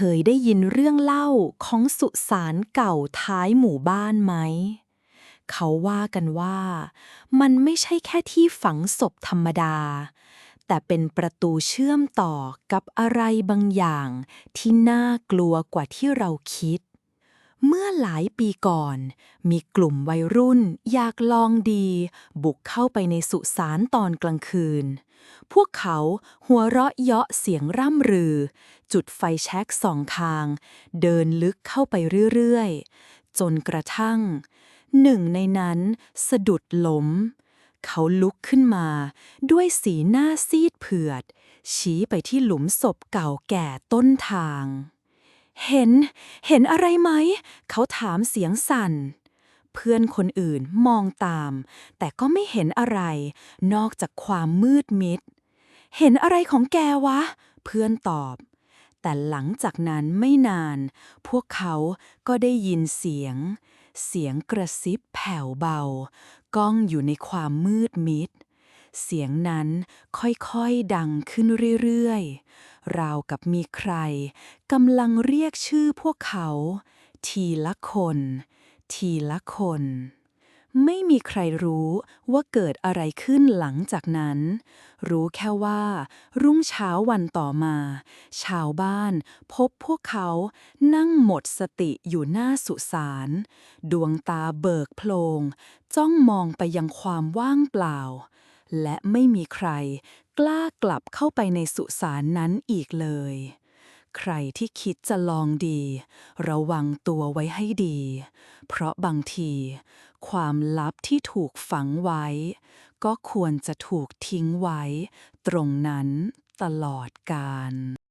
คยได้ยินเรื่องเล่าของสุสานเก่าท้ายหมู่บ้านไหม เขาว่ากันว่า มันไม่ใช่แค่ที่ฝังศพธรรมดา แต่เป็นประตูเชื่อมต่อกับอะไรบางอย่างที่น่ากลัวกว่าที่เราคิด เมื่อหลายปีก่อน มีกลุ่มวัยรุ่น อยากลองดี บุกเข้าไปในสุสานตอนกลางคืน พวกเขาหัวเราะเยาะเสียงร่ำรือ จุดไฟแช็กสองทาง เดินลึกเข้าไปเรื่อยๆ จนกระทั่ง หนึ่งในนั้นสะดุดล้ม เขาลุกขึ้นมา ด้วยสีหน้าซีดเผือด ชี้ไปที่หลุมศพเก่าแก่ต้นทาง เห็น เห็นอะไรไหม เขาถามเสียงสั่น เพื่อนคนอื่นมองตาม แต่ก็ไม่เห็นอะไร นอกจากความมืดมิด เห็นอะไรของแกวะ เพื่อนตอบ แต่หลังจากนั้นไม่นาน พวกเขาก็ได้ยินเสียง เสียงกระซิบแผ่วเบา ก้องอยู่ในความมืดมิดเสียงนั้นค่อยๆดังขึ้นเรื่อยๆราวกับมีใครกำลังเรียกชื่อพวกเขา ทีละคน ทีละคน ไม่มีใครรู้ว่าเกิดอะไรขึ้นหลังจากนั้น รู้แค่ว่า รุ่งเช้าวันต่อมา ชาวบ้านพบพวกเขานั่งหมดสติอยู่หน้าสุสาน ดวงตาเบิกโพลง จ้องมองไปยังความว่างเปล่า และไม่มีใคร กล้ากลับเข้าไปในสุสานนั้นอีกเลย ใครที่คิดจะลองดี ระวังตัวไว้ให้ดี เพราะบางที ความลับที่ถูกฝังไว้ ก็ควรจะถูกทิ้งไว้ ตรงนั้นตลอดกาล